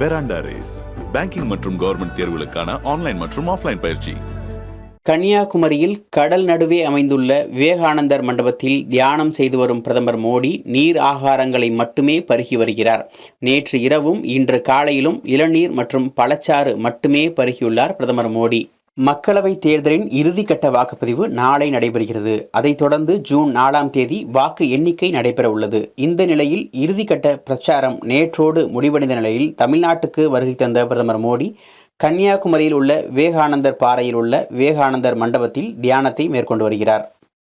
பெராண்டா Race banking மற்றும் government தேர்வுகளுக்கான online மற்றும் ஆஃப்லைன் பயிற்சி. கன்னியாகுமரியில் கடல் நடுவே அமைந்துள்ள விவேகானந்தர் மண்டபத்தில் தியானம் செய்து வரும் பிரதமர் மோடி நீர் ஆகாரங்களை மட்டுமே பருகி வருகிறார். நேற்று இரவும் இன்று காலையிலும் இளநீர் மற்றும் பழச்சாறு மட்டுமே பருகியுள்ளார் பிரதமர் மோடி. மக்களவை தேர்தலின் இறுதிக்கட்ட வாக்குப்பதிவு நாளை நடைபெறுகிறது. அதைத் தொடர்ந்து ஜூன் நாலாம் தேதி வாக்கு எண்ணிக்கை நடைபெற உள்ளது இந்த நிலையில் இறுதிக்கட்ட பிரச்சாரம் நேற்றோடு முடிவடைந்த நிலையில் தமிழ்நாட்டுக்கு வருகை தந்த பிரதமர் மோடி கன்னியாகுமரியில் உள்ள விவேகானந்தர் பாறையில் உள்ள விவேகானந்தர் மண்டபத்தில் தியானத்தை மேற்கொண்டு வருகிறார்.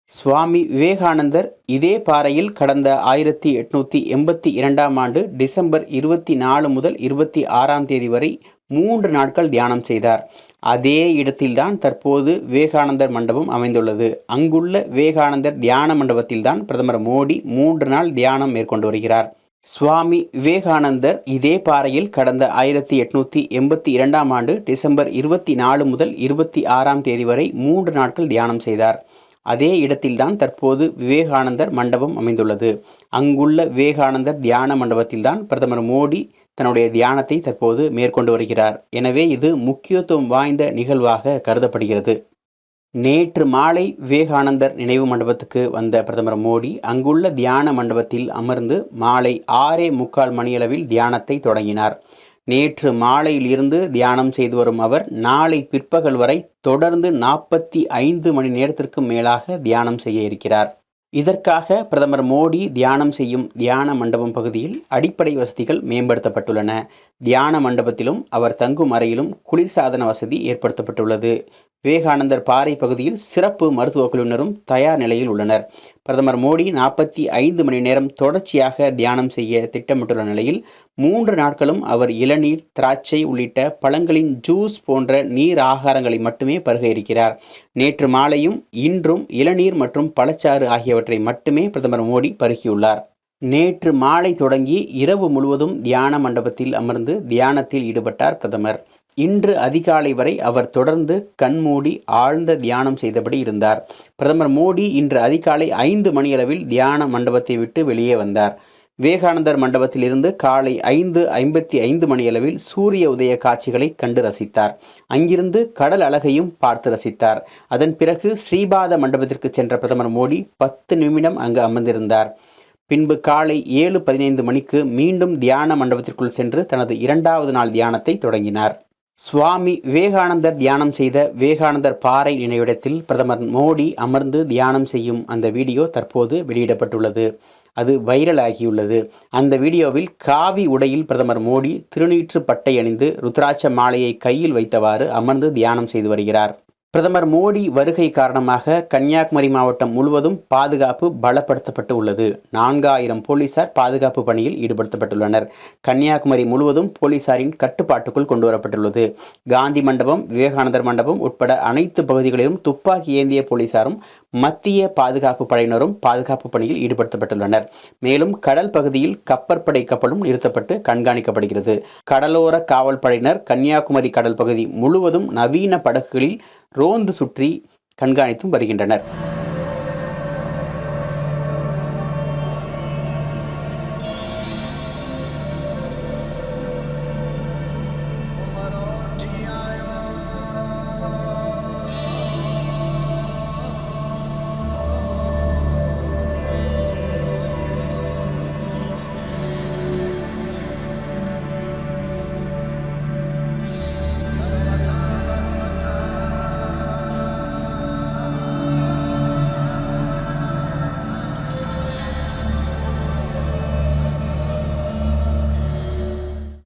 சுவாமி விவேகானந்தர் இதே பாறையில் கடந்த ஆயிரத்தி எட்நூத்தி எண்பத்தி இரண்டாம் ஆண்டு டிசம்பர் இருபத்தி நாலு முதல் இருபத்தி ஆறாம் தேதி வரை மூன்று நாட்கள் தியானம் செய்தார். அதே இடத்தில்தான் தற்போது விவேகானந்தர் மண்டபம் அமைந்துள்ளது. அங்குள்ள விவேகானந்தர் தியான மண்டபத்தில்தான் பிரதமர் மோடி மூன்று நாள் தியானம் மேற்கொண்டு வருகிறார். சுவாமி விவேகானந்தர் இதே பாறையில் கடந்த ஆயிரத்தி எட்நூத்தி எண்பத்தி இரண்டாம் ஆண்டு டிசம்பர் இருபத்தி நாலு முதல் இருபத்தி ஆறாம் தேதி வரை மூன்று நாட்கள் தியானம் செய்தார். அதே இடத்தில்தான் தற்போது விவேகானந்தர் மண்டபம் அமைந்துள்ளது. அங்குள்ள விவேகானந்தர் தியான மண்டபத்தில்தான் பிரதமர் மோடி தன்னுடைய தியானத்தை தற்போது மேற்கொண்டு வருகிறார். எனவே இது முக்கியத்துவம் வாய்ந்த நிகழ்வாக கருதப்படுகிறது. நேற்று மாலை விவேகானந்தர் நினைவு மண்டபத்துக்கு வந்த பிரதமர் மோடி அங்குள்ள தியான மண்டபத்தில் அமர்ந்து மாலை ஆறே முக்கால் மணியளவில் தியானத்தை தொடங்கினார். நேற்று மாலையில் இருந்து தியானம் செய்து வரும் அவர் நாளை பிற்பகல் வரை தொடர்ந்து நாற்பத்தி ஐந்து மணி நேரத்திற்கு மேலாக தியானம் செய்ய இருக்கிறார். இதற்காக பிரதமர் மோடி தியானம் செய்யும் தியான மண்டபம் பகுதியில் அடிப்படை வசதிகள் மேம்படுத்தப்பட்டுள்ளன. தியான மண்டபத்திலும் அவர் தங்கும் அறையிலும் குளிர்சாதன வசதி ஏற்படுத்தப்பட்டுள்ளது. விவேகானந்தர் பாறை பகுதியில் சிறப்பு மருத்துவ குழுவினரும் தயார் நிலையில் உள்ளனர். பிரதமர் மோடி நாற்பத்தி ஐந்து மணி நேரம் தொடர்ச்சியாக தியானம் செய்ய திட்டமிட்டுள்ள நிலையில் மூன்று நாட்களும் அவர் இளநீர் திராட்சை உள்ளிட்ட பழங்களின் ஜூஸ் போன்ற நீர் ஆகாரங்களை மட்டுமே பருக இருக்கிறார் நேற்று மாலையும் இன்றும் இளநீர் மற்றும் பழச்சாறு ஆகியவற்றை மட்டுமே பிரதமர் மோடி பருகியுள்ளார். நேற்று மாலை தொடங்கி இரவு முழுவதும் தியான மண்டபத்தில் அமர்ந்து தியானத்தில் ஈடுபட்டார் பிரதமர். இன்று அதிகாலை வரை அவர் தொடர்ந்து கண்மூடி ஆழ்ந்த தியானம் செய்தபடி இருந்தார். பிரதமர் மோடி இன்று அதிகாலை ஐந்து மணியளவில் தியான மண்டபத்தை விட்டு வெளியே வந்தார். விவேகானந்தர் மண்டபத்திலிருந்து காலை ஐந்து ஐம்பத்தி ஐந்து மணியளவில் சூரிய உதய காட்சிகளை கண்டு ரசித்தார். அங்கிருந்து கடல் அழகையும் பார்த்து ரசித்தார். அதன் பிறகு ஸ்ரீபாத மண்டபத்திற்கு சென்ற பிரதமர் மோடி பத்து நிமிடம் அங்கு அமர்ந்திருந்தார். பின்பு காலை ஏழு பதினைந்து மணிக்கு மீண்டும் தியான மண்டபத்திற்குள் சென்று தனது இரண்டாவது நாள் தியானத்தை தொடங்கினார். சுவாமி விவேகானந்தர் தியானம் செய்த விவேகானந்தர் பாறை நினைவிடத்தில் பிரதமர் மோடி அமர்ந்து தியானம் செய்யும் அந்த வீடியோ தற்போது வெளியிடப்பட்டுள்ளது. அது வைரல் ஆகியுள்ளது அந்த வீடியோவில் காவி உடையில் பிரதமர் மோடி திருநீற்று பட்டை அணிந்து ருத்ராட்ச மாலையை கையில் வைத்தவாறு அமர்ந்து தியானம் செய்து வருகிறார். பிரதமர் மோடி வருகை காரணமாக கன்னியாகுமரி மாவட்டம் முழுவதும் பாதுகாப்பு பலப்படுத்தப்பட்டு உள்ளது நான்காயிரம் போலீசார் பாதுகாப்பு பணியில் ஈடுபடுத்தப்பட்டுள்ளனர். கன்னியாகுமரி முழுவதும் போலீசாரின் கட்டுப்பாட்டுக்குள் கொண்டு வரப்பட்டுள்ளது காந்தி மண்டபம் விவேகானந்தர் மண்டபம் உட்பட அனைத்து பகுதிகளிலும் துப்பாக்கி ஏந்திய போலீசாரும் மத்திய பாதுகாப்பு படையினரும் பாதுகாப்பு பணியில் ஈடுபடுத்தப்பட்டுள்ளனர். மேலும் கடல் பகுதியில் கப்பற்படை கப்பலும் நிறுத்தப்பட்டு கண்காணிக்கப்படுகிறது. கடலோர காவல் படையினர் கன்னியாகுமரி கடல் பகுதி முழுவதும் நவீன படகுகளில் ரோந்து சுற்றி கண்காணித்தும் வருகின்றனர்.